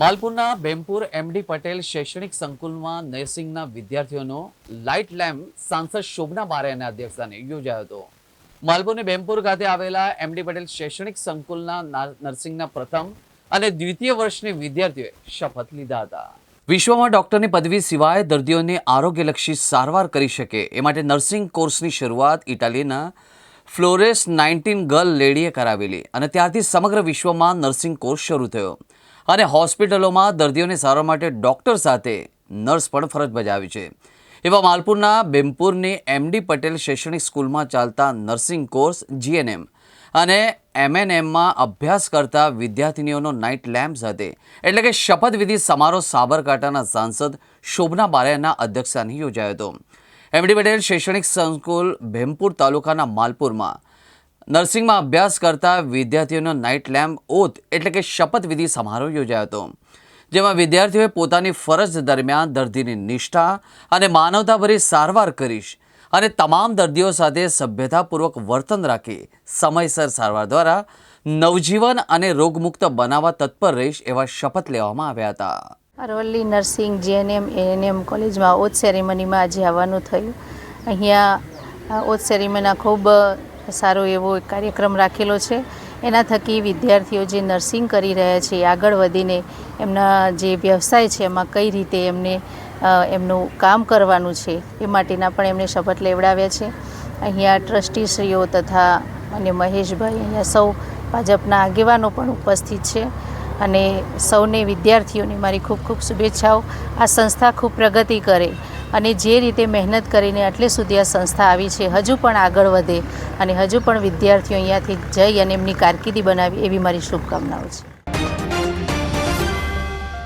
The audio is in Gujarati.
માલપુરના બેમપુર એમડી પટેલ શૈક્ષણિક સંકુલમાં નર્સિંગના વિદ્યાર્થીઓનો લાઇટ લેમ્પ સાંસદ શોભના બારેના અધ્યક્ષસ્થાને યોજાયો હતો. માલપુરની બેમપુર ખાતે આવેલા એમડી પટેલ શૈક્ષણિક સંકુલના નર્સિંગના પ્રથમ અને દ્વિતીય વર્ષની વિદ્યાર્થીઓએ શપથ લીધા હતા. વિશ્વમાં ડોક્ટરની પદવી સિવાય દર્દીઓને આરોગ્યલક્ષી સારવાર કરી શકે એ માટે નર્સિંગ કોર્સની શરૂઆત ઇટાલીના ફ્લોરેસ નાઇન્ટીન ગર્લ લેડીએ કરાવેલી અને ત્યારથી સમગ્ર વિશ્વમાં નર્સિંગ કોર્સ શરૂ થયો. અને હોસ્પિટલોમાં દર્દીઓને સારવાર માટે ડૉક્ટર સાથે નર્સ પણ ફરજ બજાવી છે. એવા માલપુરના બેમપુરની એમડી પટેલ શૈક્ષણિક સ્કૂલમાં ચાલતા નર્સિંગ કોર્સ જીએનએમ અને એમએનએમમાં અભ્યાસ કરતા વિદ્યાર્થિનીઓનો નાઇટ લેમ્પ સાથે, એટલે કે શપથવિધિ સમારોહ સાબરકાંઠાના સાંસદ શોભના બારેના અધ્યક્ષસ્થાને યોજાયો હતો. એમડી પટેલ શૈક્ષણિક સંકુલ ભેમપુર તાલુકાના માલપુરમાં નર્સિંગમાં અભ્યાસ કરતા વિદ્યાર્થીઓનો નાઇટ લેમ્પ ઓથ એટલે કે શપથવિધિ સમારોહ યોજાયો હતો, જેમાં વિદ્યાર્થીઓએ પોતાની ફરજ દરમિયાન દર્દીની નિષ્ઠા અને માનવતાભરી સારવાર કરીશ અને તમામ દર્દીઓ સાથે સભ્યતાપૂર્વક વર્તન રાખી સમયસર સારવાર દ્વારા નવજીવન અને રોગમુક્ત બનાવવા તત્પર રહીશ એવા શપથ લેવામાં આવ્યા હતા. અરવલ્લી નર્સિંગ જીએનએમ, એએનએમ કોલેજમાં ઓથ સેરેમનીમાં આજે આવવાનું થયું. અહીંયા ઓથ સેરેમનીના ખૂબ સારો એવો કાર્યક્રમ રાખેલો છે. એના થકી વિદ્યાર્થીઓ જે નર્સિંગ કરી રહ્યા છે, આગળ વધીને એમના જે વ્યવસાય છે, એમાં કઈ રીતે એમને એમનું કામ કરવાનું છે, એ માટેના પણ એમને શપથ લેવડાવ્યા છે. અહીંયા ટ્રસ્ટીશ્રીઓ તથા અને મહેશભાઈ અહીંયા સૌ ભાજપના આગેવાનો પણ ઉપસ્થિત છે. અને સૌને વિદ્યાર્થીઓને મારી ખૂબ ખૂબ શુભેચ્છાઓ. આ સંસ્થા ખૂબ પ્રગતિ કરે. અને જે રીતે મહેનત કરીને આટલે સુધી આ સંસ્થા આવી છે, હજુ પણ આગળ વધે અને હજુ પણ વિદ્યાર્થીઓ અહીંયાથી જઈ અને એમની કારકિર્દી બનાવી એવી મારી શુભકામનાઓ છે.